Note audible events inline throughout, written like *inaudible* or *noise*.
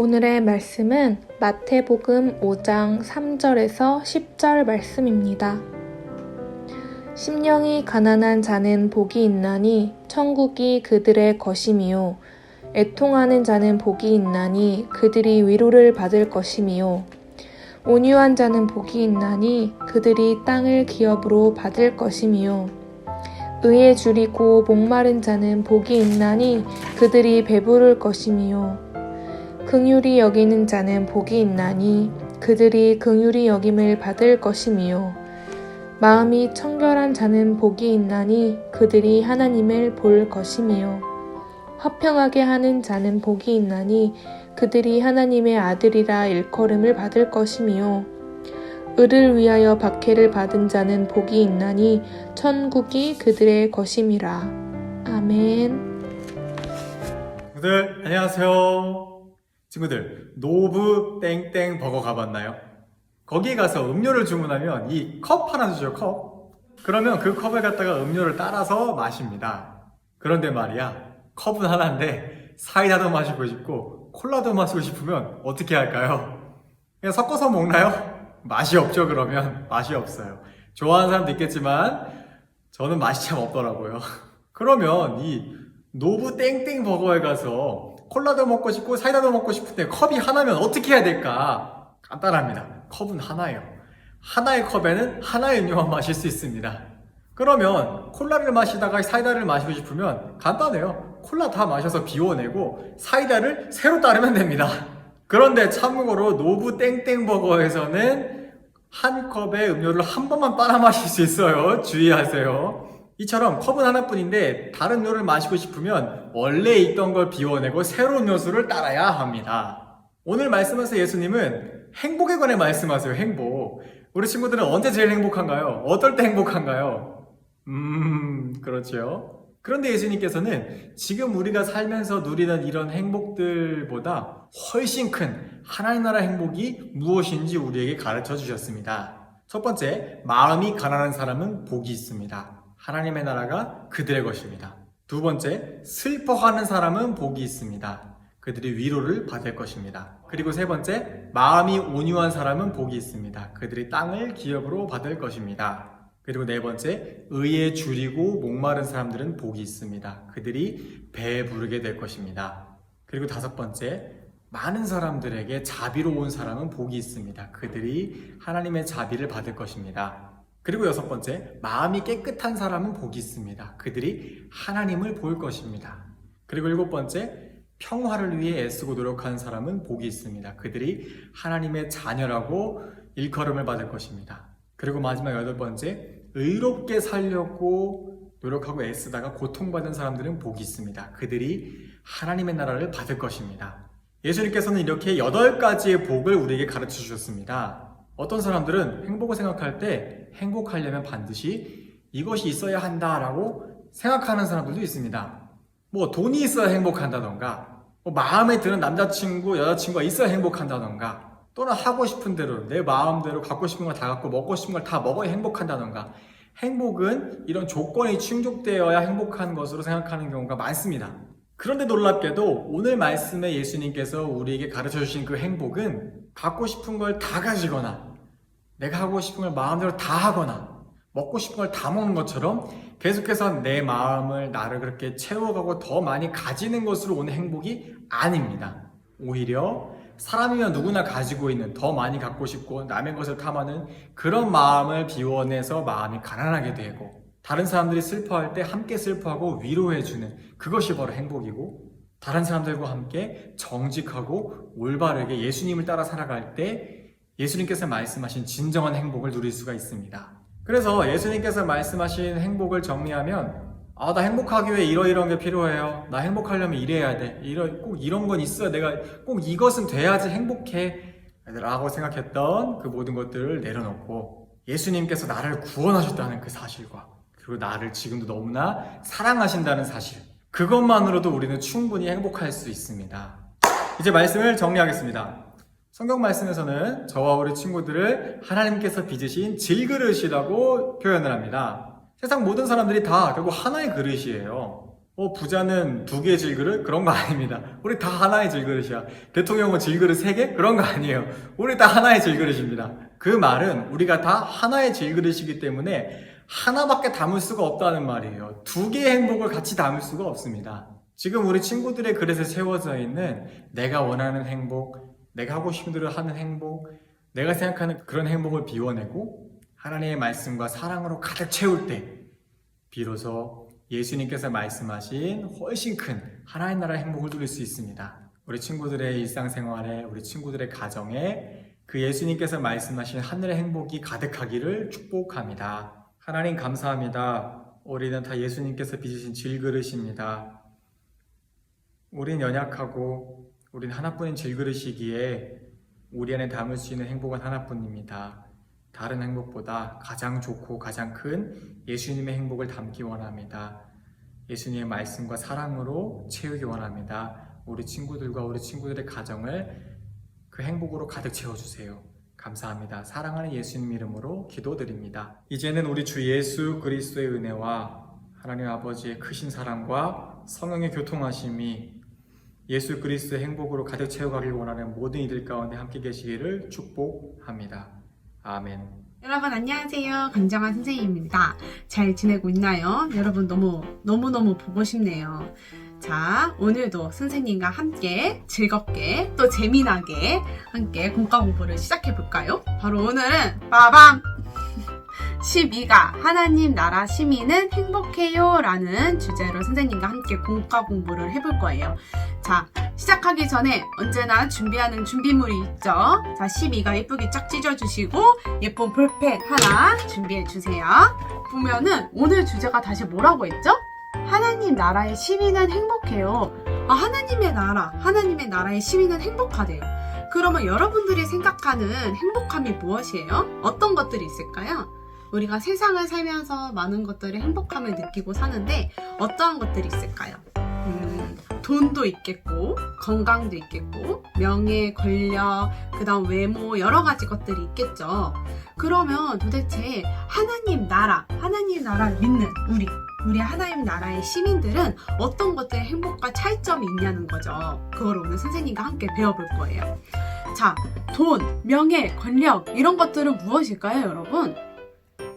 오늘의 말씀은 마태복음 5장 3절에서 10절 말씀입니다. 심령이 가난한 자는 복이 있나니 천국이 그들의 것임이요. 애통하는 자는 복이 있나니 그들이 위로를 받을 것임이요. 온유한 자는 복이 있나니 그들이 땅을 기업으로 받을 것임이요. 의에 줄이고 목마른 자는 복이 있나니 그들이 배부를 것임이요. 긍휼히 여기는 자는 복이 있나니 그들이 긍휼히 여김을 받을 것임이요 마음이 청결한 자는 복이 있나니 그들이 하나님을 볼 것임이요 화평하게 하는 자는 복이 있나니 그들이 하나님의 아들이라 일컬음을 받을 것임이요 을을 위하여 박해를 받은 자는 복이 있나니 천국이 그들의 것임이라 아멘. 친구들 안녕하세요. 친구들 노브 땡땡 버거 가봤나요? 거기 가서 음료를 주문하면 이 컵 하나 주죠 컵. 그러면 그 컵에 갖다가 음료를 따라서 마십니다. 그런데 말이야 컵은 하나인데 사이다도 마시고 싶고 콜라도 마시고 싶으면 어떻게 할까요? 그냥 섞어서 먹나요? 맛이 없죠 그러면 맛이 없어요. 좋아하는 사람도 있겠지만 저는 맛이 참 없더라고요. *laughs* 그러면 이 노브 땡땡 버거에 가서 콜라도 먹고 싶고 사이다도 먹고 싶은데 컵이 하나면 어떻게 해야 될까? 간단합니다. 컵은 하나예요. 하나의 컵에는 하나의 음료만 마실 수 있습니다. 그러면 콜라를 마시다가 사이다를 마시고 싶으면 간단해요. 콜라 다 마셔서 비워내고 사이다를 새로 따르면 됩니다. 그런데 참고로 노브 땡땡 버거에서는 한 컵에 음료를 한 번만 빨아 마실 수 있어요. 주의하세요. 이처럼 컵은 하나뿐인데 다른 음료를 마시고 싶으면 원래 있던 걸 비워내고 새로운 음료수를 따라야 합니다. 오늘 말씀하서 예수님은 행복에 관해 말씀하세요. 행복. 우리 친구들은 언제 제일 행복한가요? 어떨 때 행복한가요? 음, 그렇죠. 그런데 예수님께서는 지금 우리가 살면서 누리는 이런 행복들보다 훨씬 큰 하나님 나라 행복이 무엇인지 우리에게 가르쳐 주셨습니다. 첫 번째, 마음이 가난한 사람은 복이 있습니다. 하나님의 나라가 그들의 것입니다. 두 번째, 슬퍼하는 사람은 복이 있습니다. 그들이 위로를 받을 것입니다. 그리고 세 번째, 마음이 온유한 사람은 복이 있습니다. 그들이 땅을 기업으로 받을 것입니다. 그리고 네 번째, 의에 줄이고 목마른 사람들은 복이 있습니다. 그들이 배에 부르게 될 것입니다. 그리고 다섯 번째, 많은 사람들에게 자비로운 사람은 복이 있습니다. 그들이 하나님의 자비를 받을 것입니다. 그리고 여섯 번째, 마음이 깨끗한 사람은 복이 있습니다. 그들이 하나님을 볼 것입니다. 그리고 일곱 번째, 평화를 위해 애쓰고 노력하는 사람은 복이 있습니다. 그들이 하나님의 자녀라고 일컬음을 받을 것입니다. 그리고 마지막 여덟 번째, 의롭게 살려고 노력하고 애쓰다가 고통받은 사람들은 복이 있습니다. 그들이 하나님의 나라를 받을 것입니다. 예수님께서는 이렇게 여덟 가지의 복을 우리에게 가르쳐 주셨습니다. 어떤 사람들은 행복을 생각할 때 행복하려면 반드시 이것이 있어야 한다라고 생각하는 사람들도 있습니다. 뭐 돈이 있어야 행복한다던가, 뭐 마음에 드는 남자친구, 여자친구가 있어야 행복한다던가, 또는 하고 싶은 대로 내 마음대로 갖고 싶은 걸 다 갖고 먹고 싶은 걸 다 먹어야 행복한다던가. 행복은 이런 조건이 충족되어야 행복한 것으로 생각하는 경우가 많습니다. 그런데 놀랍게도 오늘 말씀에 예수님께서 우리에게 가르쳐 주신 그 행복은 갖고 싶은 걸 다 가지거나 내가 하고 싶은 걸 마음대로 다 하거나 먹고 싶은 걸 다 먹는 것처럼 계속해서 내 마음을 나를 그렇게 채워가고 더 많이 가지는 것으로 오는 행복이 아닙니다. 오히려 사람이면 누구나 가지고 있는 더 많이 갖고 싶고 남의 것을 탐하는 그런 마음을 비워내서 마음이 가난하게 되고 다른 사람들이 슬퍼할 때 함께 슬퍼하고 위로해주는 그것이 바로 행복이고 다른 사람들과 함께 정직하고 올바르게 예수님을 따라 살아갈 때 예수님께서 말씀하신 진정한 행복을 누릴 수가 있습니다. 그래서 예수님께서 말씀하신 행복을 정리하면 아, 나 행복하기 위해 이러이러한 게 필요해요. 나 행복하려면 이래야 돼. 이런, 꼭 이런 건 있어야 내가 꼭 이것은 돼야지 행복해. 라고 생각했던 그 모든 것들을 내려놓고 예수님께서 나를 구원하셨다는 그 사실과 그리고 나를 지금도 너무나 사랑하신다는 사실. 그것만으로도 우리는 충분히 행복할 수 있습니다. 이제 말씀을 정리하겠습니다. 성경 말씀에서는 저와 우리 친구들을 하나님께서 빚으신 질그릇이라고 표현을 합니다. 세상 모든 사람들이 다 결국 하나의 그릇이에요. 어, 부자는 두 개의 질그릇? 그런 거 아닙니다. 우리 다 하나의 질그릇이야. 대통령은 질그릇 세 개? 그런 거 아니에요. 우리 다 하나의 질그릇입니다. 그 말은 우리가 다 하나의 질그릇이기 때문에 하나밖에 담을 수가 없다는 말이에요. 두 개의 행복을 같이 담을 수가 없습니다. 지금 우리 친구들의 그릇에 세워져 있는 내가 원하는 행복, 내가 하고 싶은 대로 하는 행복, 내가 생각하는 그런 행복을 비워내고 하나님의 말씀과 사랑으로 가득 채울 때 비로소 예수님께서 말씀하신 훨씬 큰 하나의 나라의 행복을 누릴 수 있습니다. 우리 친구들의 일상생활에, 우리 친구들의 가정에 그 예수님께서 말씀하신 하늘의 행복이 가득하기를 축복합니다. 하나님 감사합니다. 우리는 다 예수님께서 빚으신 질그릇입니다. 우린 연약하고 우린 하나뿐인 질그릇이기에 우리 안에 담을 수 있는 행복은 하나뿐입니다. 다른 행복보다 가장 좋고 가장 큰 예수님의 행복을 담기 원합니다. 예수님의 말씀과 사랑으로 채우기 원합니다. 우리 친구들과 우리 친구들의 가정을 그 행복으로 가득 채워주세요. 감사합니다. 사랑하는 예수님 이름으로 기도드립니다. 이제는 우리 주 예수 그리스도의 은혜와 하나님 아버지의 크신 사랑과 성령의 교통하심이 예수 그리스도의 행복으로 가득 채워가길 원하는 모든 이들 가운데 함께 계시기를 축복합니다. 아멘. 여러분 안녕하세요. 강정한 선생님입니다. 잘 지내고 있나요? 여러분 너무 너무 너무 보고 싶네요. 자, 오늘도 선생님과 함께 즐겁게 또 재미나게 함께 공과 공부를 시작해 볼까요? 바로 오늘은 빠밤 12가 하나님 나라 시민은 행복해요 라는 주제로 선생님과 함께 공과 공부를 해볼 거예요. 자, 시작하기 전에 언제나 준비하는 준비물이 있죠. 자, 12가 예쁘게 쫙 찢어주시고 예쁜 볼펜 하나 준비해 주세요. 보면은 오늘 주제가 다시 뭐라고 했죠? 하나님 나라의 시민은 행복해요. 아, 하나님의 나라, 하나님의 나라의 시민은 행복하대요. 그러면 여러분들이 생각하는 행복함이 무엇이에요? 어떤 것들이 있을까요? 우리가 세상을 살면서 많은 것들의 행복함을 느끼고 사는데 어떠한 것들이 있을까요? 음, 돈도 있겠고, 건강도 있겠고, 명예, 권력, 그 다음 외모, 여러 가지 것들이 있겠죠. 그러면 도대체 하나님 나라, 하나님 나라를 믿는 우리, 우리 하나님 나라의 시민들은 어떤 것들의 행복과 차이점이 있냐는 거죠. 그걸 오늘 선생님과 함께 배워볼 거예요. 자, 돈, 명예, 권력, 이런 것들은 무엇일까요, 여러분?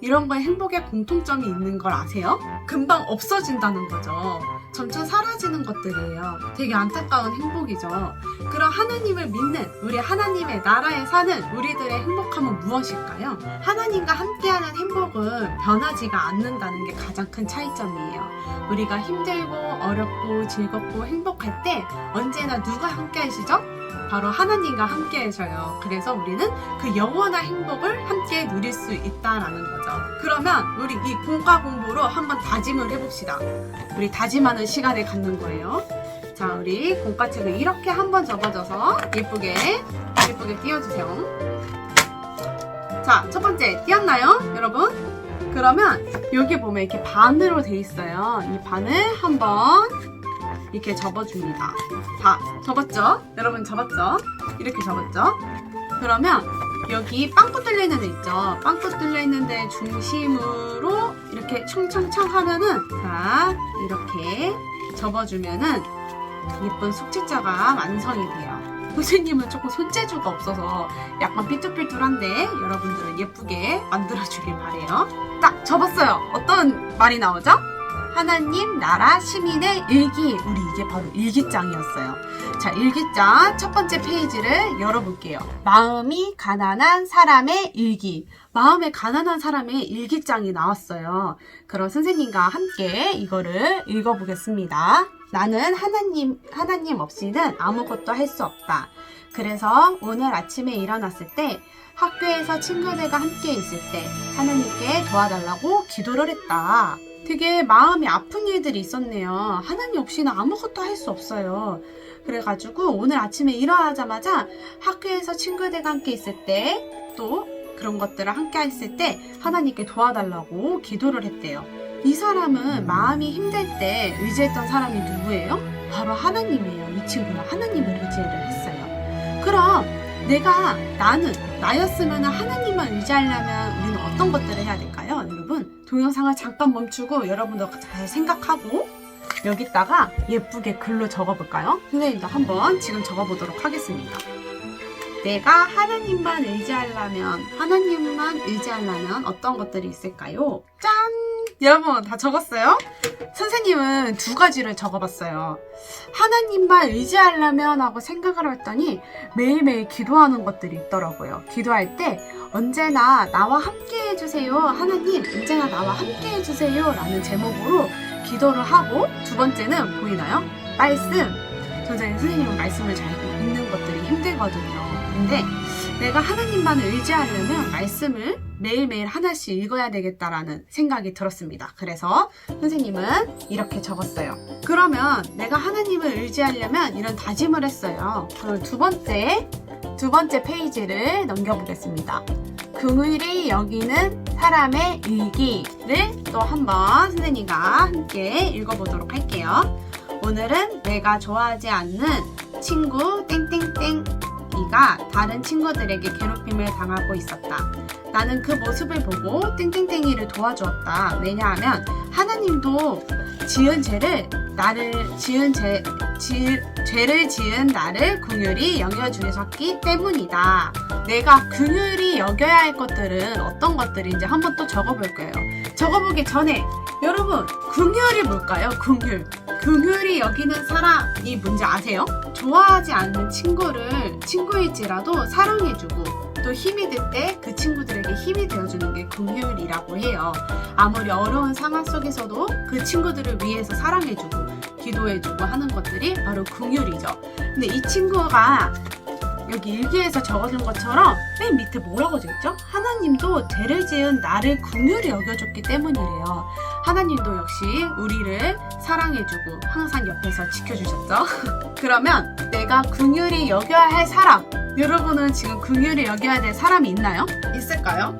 이런 거에 행복의 공통점이 있는 걸 아세요? 금방 없어진다는 거죠. 점점 사라지는 것들이에요. 되게 안타까운 행복이죠. 그럼 하나님을 믿는 우리 하나님의 나라에 사는 우리들의 행복함은 무엇일까요? 하나님과 함께하는 행복은 변하지가 않는다는 게 가장 큰 차이점이에요. 우리가 힘들고 어렵고 즐겁고 행복할 때 언제나 누가 함께 하시죠? 바로 하나님과 함께 하셔요. 그래서 우리는 그 영원한 행복을 함께 누릴 수 있다라는 거죠. 그러면 우리 이 공과 공부로 한번 다짐을 해봅시다. 우리 다짐하는 시간을 갖는 거예요. 자, 우리 공과책을 이렇게 한번 접어줘서 예쁘게, 예쁘게 띄워주세요. 자, 첫 번째, 띄었나요? 여러분? 그러면 여기 보면 이렇게 반으로 돼 있어요. 이 반을 한번 이렇게 접어줍니다. 다 접었죠? 여러분 접었죠? 이렇게 접었죠? 그러면 여기 빵꾸 뚫려 있는 데 있죠? 빵꾸 뚫려 있는 데 중심으로 이렇게 청청청 하면은 자 이렇게 접어주면은 예쁜 숙제자가 완성이 돼요. 선생님은 조금 손재주가 없어서 약간 삐뚤삐뚤한데 여러분들은 예쁘게 만들어주길 바래요. 딱 접었어요. 어떤 말이 나오죠? 하나님 나라 시민의 일기 우리 이게 바로 일기장이었어요. 자 일기장 첫 번째 페이지를 열어볼게요. 마음이 가난한 사람의 일기. 마음에 가난한 사람의 일기장이 나왔어요. 그럼 선생님과 함께 이거를 읽어보겠습니다. 나는 하나님 하나님 없이는 아무것도 할 수 없다. 그래서 오늘 아침에 일어났을 때 학교에서 친구들과 함께 있을 때 하나님께 도와달라고 기도를 했다. 되게 마음이 아픈 일들이 있었네요. 하나님 없이는 아무것도 할 수 없어요. 그래가지고 오늘 아침에 일어나자마자 학교에서 친구들과 함께 있을 때 또 그런 것들을 함께 했을 때 하나님께 도와달라고 기도를 했대요. 이 사람은 마음이 힘들 때 의지했던 사람이 누구예요? 바로 하나님이에요. 이 친구는 하나님을 의지를 했어요. 그럼 내가 나는 나였으면 하나님만 의지하려면 어떤 것들을 해야 될까요? 여러분 동영상을 잠깐 멈추고 여러분도 잘 생각하고 여기다가 예쁘게 글로 적어볼까요? 선생님도 한번 지금 적어보도록 하겠습니다. 내가 하나님만 의지하려면, 하나님만 의지하려면 어떤 것들이 있을까요? 짠! 여러분, 다 적었어요? 선생님은 두 가지를 적어봤어요. 하나님만 의지하려면 하고 생각을 했더니 매일매일 기도하는 것들이 있더라고요. 기도할 때 언제나 나와 함께 해주세요. 하나님, 언제나 나와 함께 해주세요. 라는 제목으로 기도를 하고 두 번째는 보이나요? 말씀. 저는 선생님은 말씀을 잘 읽는 것들이 힘들거든요. 근데 내가 하나님만 의지하려면 말씀을 매일매일 하나씩 읽어야 되겠다라는 생각이 들었습니다. 그래서 선생님은 이렇게 적었어요. 그러면 내가 하나님을 의지하려면 이런 다짐을 했어요. 그럼 두 번째, 두 번째 페이지를 넘겨보겠습니다. 긍휼히 여기는 사람의 일기를 또 한번 선생님과 함께 읽어보도록 할게요. 오늘은 내가 좋아하지 않는 친구 땡땡땡이가 다른 친구들에게 괴롭힘을 당하고 있었다. 나는 그 모습을 보고 땡땡땡이를 도와주었다. 왜냐하면 하나님도 지은 죄를 나를 지은 죄 지, 죄를 지은 나를 긍휼히 여겨주셨기 때문이다. 내가 긍휼히 여겨야 할 것들은 어떤 것들인지 한번 또 적어볼 거예요. 적어보기 전에 여러분 긍휼이 뭘까요? 긍휼. 긍휼히 여기는 사람이 뭔지 아세요? 좋아하지 않는 친구를 친구일지라도 사랑해주고 또 힘이 들 때 그 친구들에게 힘이 되어주는 게 긍휼이라고 해요. 아무리 어려운 상황 속에서도 그 친구들을 위해서 사랑해주고 기도해주고 하는 것들이 바로 긍휼이죠. 근데 이 친구가 여기 일기에서 적어둔 것처럼 맨 밑에 뭐라고 적었죠? 하나님도 죄를 지은 나를 긍휼히 여겨줬기 때문이래요. 하나님도 역시 우리를 사랑해주고 항상 옆에서 지켜주셨죠. *laughs* 그러면 내가 긍휼히 여겨야 할 사람, 여러분은 지금 긍휼히 여겨야 될 사람이 있나요? 있을까요?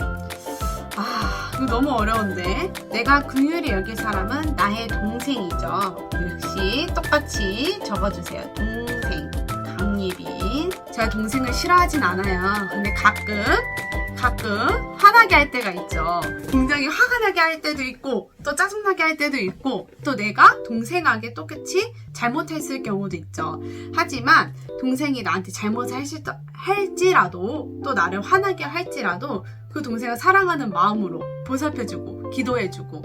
아, 이거 너무 어려운데. 내가 긍휼히 여길 사람은 나의 동생이죠. 역시 똑같이 적어주세요. 동생. 강예빈. 제가 동생을 싫어하진 않아요. 근데 가끔, 가끔 화나게 할 때가 있죠. 굉장히 화가 나게 할 때도 있고, 또 짜증나게 할 때도 있고, 또 내가 동생에게 똑같이 잘못했을 경우도 있죠. 하지만 동생이 나한테 잘못을 할지- 할지라도, 또 나를 화나게 할지라도, 그 동생을 사랑하는 마음으로 보살펴주고, 기도해주고,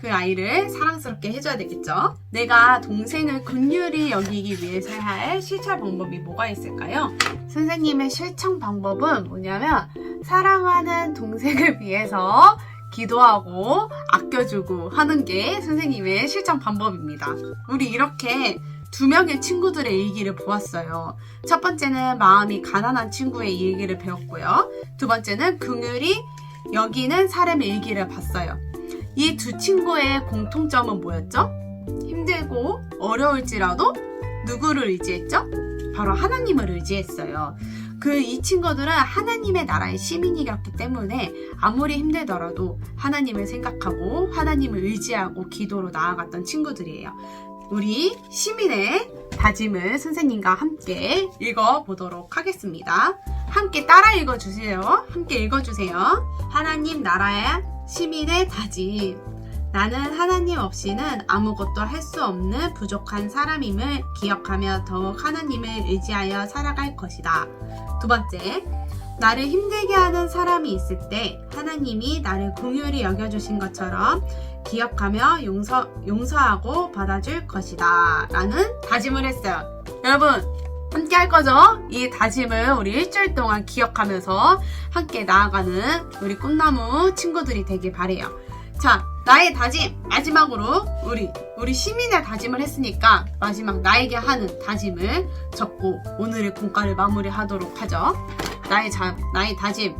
그 아이를 사랑스럽게 해줘야 되겠죠. 내가 동생을 긍휼히 여기기 위해서 할 실천 방법이 뭐가 있을까요? 선생님의 실천 방법은 뭐냐면 사랑하는 동생을 위해서 기도하고 아껴주고 하는 게 선생님의 실천 방법입니다. 우리 이렇게 두 명의 친구들의 일기를 보았어요. 첫 번째는 마음이 가난한 친구의 일기를 배웠고요. 두 번째는 긍휼히 여기는 사람의 일기를 봤어요. 이 두 친구의 공통점은 뭐였죠? 힘들고 어려울지라도 누구를 의지했죠? 바로 하나님을 의지했어요. 그 이 친구들은 하나님의 나라의 시민이었기 때문에 아무리 힘들더라도 하나님을 생각하고 하나님을 의지하고 기도로 나아갔던 친구들이에요. 우리 시민의 다짐을 선생님과 함께 읽어보도록 하겠습니다. 함께 따라 읽어주세요. 함께 읽어주세요. 하나님 나라의 시민의 다짐. 나는 하나님 없이는 아무것도 할 수 없는 부족한 사람임을 기억하며 더욱 하나님을 의지하여 살아갈 것이다. 두 번째, 나를 힘들게 하는 사람이 있을 때 하나님이 나를 긍휼히 여겨주신 것처럼 기억하며 용서, 용서하고 받아줄 것이다. 라는 다짐을 했어요. 여러분, 함께 할 거죠? 이 다짐을 우리 일주일 동안 기억하면서 함께 나아가는 우리 꿈나무 친구들이 되길 바래요. 자, 나의 다짐 마지막으로 우리 우리 시민의 다짐을 했으니까 마지막 나에게 하는 다짐을 적고 오늘의 공과를 마무리하도록 하죠. 나의 자, 나의 다짐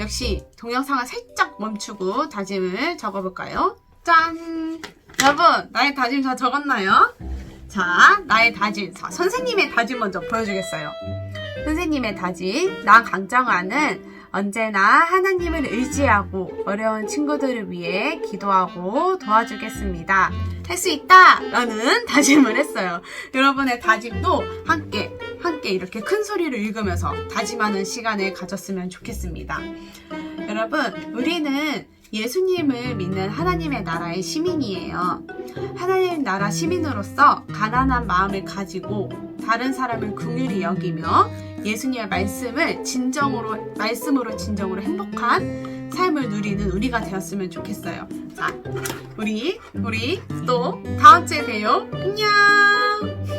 역시 동영상을 살짝 멈추고 다짐을 적어볼까요? 짠! 여러분, 나의 다짐 다 적었나요? 자, 나의 다짐. 자, 선생님의 다짐 먼저 보여주겠어요. 선생님의 다짐. 나 강정아는 언제나 하나님을 의지하고 어려운 친구들을 위해 기도하고 도와주겠습니다. 할 수 있다! 라는 *laughs* 다짐을 했어요. 여러분의 다짐도 함께, 함께 이렇게 큰 소리를 읽으면서 다짐하는 시간을 가졌으면 좋겠습니다. 여러분, 우리는 예수님을 믿는 하나님의 나라의 시민이에요. 하나님 나라 시민으로서 가난한 마음을 가지고 다른 사람을 긍휼히 여기며 예수님의 말씀을 진정으로 말씀으로 진정으로 행복한 삶을 누리는 우리가 되었으면 좋겠어요. 자, 우리 우리 또 다음 주에 봬요. 안녕.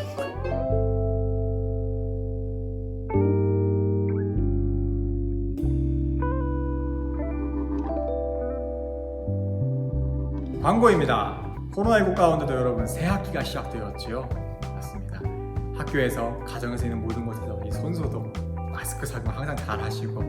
광고입니다. 코로나19 가운데도 여러분 새 학기가 시작되었지요. 맞습니다. 학교에서 가정에서 있는 모든 곳에서 이 손소독, 마스크 착용 항상 잘 하시고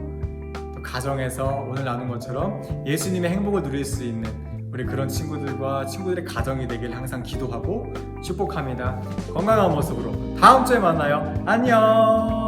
또 가정에서 오늘 나눈 것처럼 예수님의 행복을 누릴 수 있는 우리 그런 친구들과 친구들의 가정이 되길 항상 기도하고 축복합니다. 건강한 모습으로 다음 주에 만나요. 안녕.